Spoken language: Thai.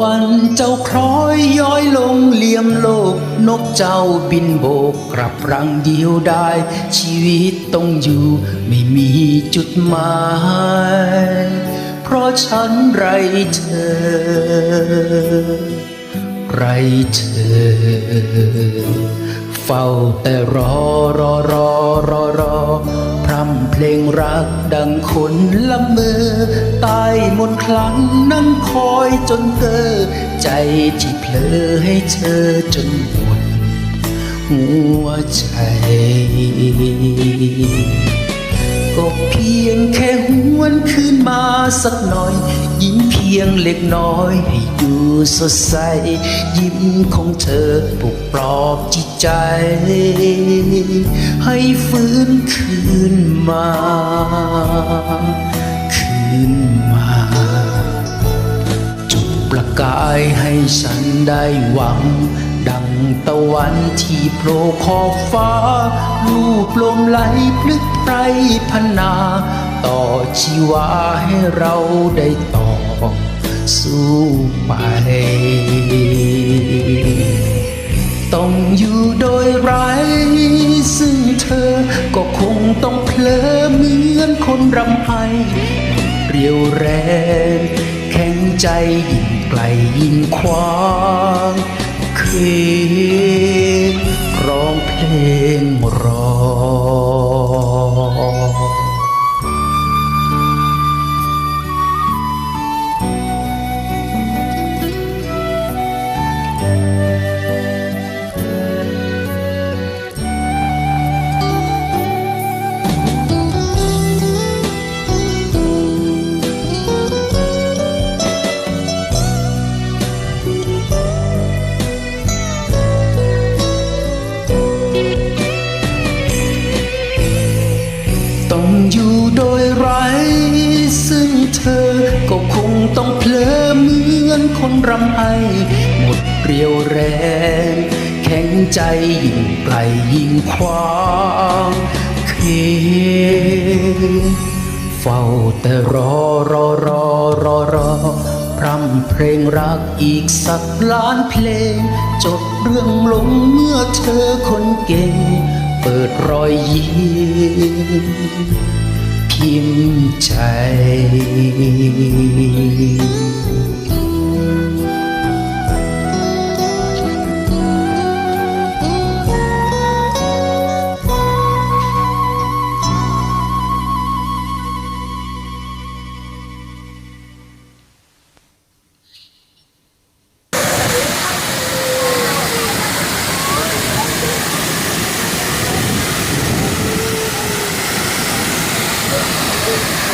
วันเจ้าคล้อยย้อยลงเหลี่ยมโลก นกเจ้าบินโบกกลับรังเดียวได้ ชีวิตต้องอยู่ไม่มีจุดหมาย เพราะฉันไรเธอ ไรเธอ เฝ้าแต่รอรอรอรอรอ รำเพลงรักดังคนละเมอใต้มนคลังนั่งคอยจนเกอใจที่เพลอให้เธอจนหมดหัวใจ ก็เพียงแค่หวนคืนมาสักหน่อย ยิ้มเพียงเล็กน้อย ให้ดูสดใส ยิ้มของเธอปลุกปลอบจิตใจ ให้ฟื้นคืนมา คืนมาจุดประกายให้ฉันได้หวัง ดังตะวันที่โผล่ขอบฟ้าลูบลมไหลพลึกไพรพนา ต่อชีวาให้เราได้ต่อสู้ไป ต้องอยู่โดยไร้ซึ่งเธอก็คงต้องเพลอเหมือนคนรำไห้หมดเรียวแรงแข็งใจยิ่งไกลยิ่งคว้าง เคงร้องเพลงรอ ต้องอยู่โดยไร้ซึ่งเธอ ก็คงต้องเพลอเหมือนคนรำไห้หมดเรียวแรง แข็งใจยิ่งไกลยิ่งคว้างเคเฝ้าแต่รอรอรอรอรอพร่ำเพลงรักอีกสักล้านเพลง จบเรื่องลงเมื่อเธอคนเก่ง ปิดรอยยิ้มพิมพ์ใจ